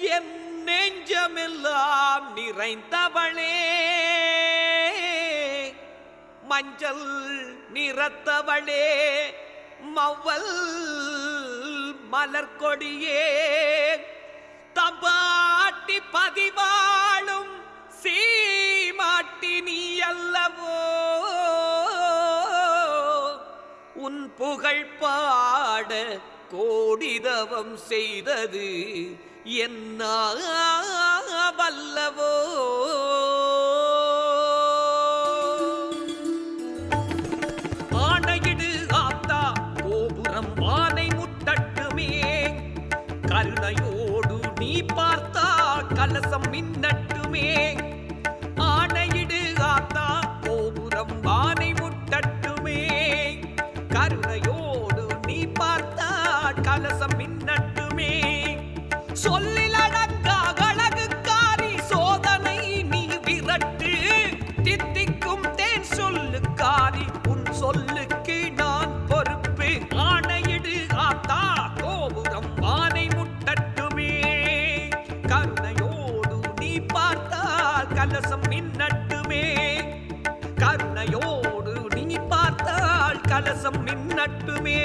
என் நெஞ்சமெல்லாம் நிறைந்தவளே. மஞ்சள் நிறத்தவளே மவ்வல் மலர்கொடியே. தம்பாட்டி பதிவாளும் சீமாட்டி நீ அல்லவோ உன் புகழ்பா பாட கோடிதவம் செய்தது என்ன வல்லவோ ஆணையிடு ஆத்தா கோபுரம் வானை முட்டட்டுமே. கருணையோடு நீ பார்த்தா கலசம் மின்னட்டுமே. கலசம் மின்னட்டுமே சொல்லில் அடங்கா அழகுக்காரி சோதனை நீ விரட்டு. தித்திக்கும் தேன் சொல்லுக்காரி உன் சொல்லுக்கு நான் பொறுப்பு. ஆணையிடு ஆத்தா கோபுரம் வானை முட்டட்டுமே. கருணையோடு நீ பார்த்தால் கலசம் மின்னட்டுமே. கருணையோடு நீ பார்த்தால் கலசம் மின்னட்டுமே.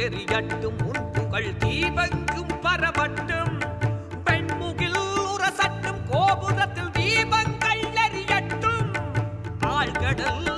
தெரியட்டும் உன் புகழ் தீபங்கும் பரவட்டும். பெண்முகில் உரசட்டும் கோபுரத்தில் தீபங்கள் எரியட்டும். ஆழ்கடல்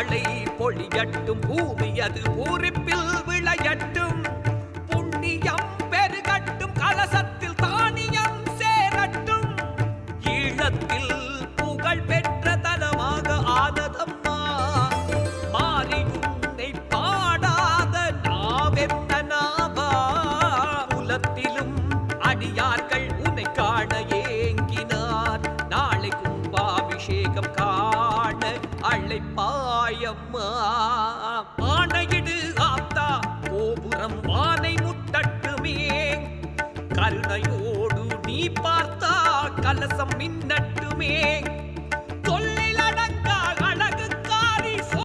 மழை பொழியட்டும் பூமி அது பூரிப்பில் விளையட்டும். புண்ணியம் பெருகட்டும் கலசத்தில் தானியம் சேரட்டும். ஈழத்தில் புகழ் பெற்ற தலமாக ஆனதம்மா மாறி உன்னை பாடாத நாவென்ன நாவா. குலத்திலும் அடியார்கள் உன்னை காண அழைப்பாயம்மா ஆணையிடு ஆத்தா கோபுரம் வானை முட்டட்டுமே. கருணையோடு நீ பார்த்தா கலசம் மின்னட்டுமே.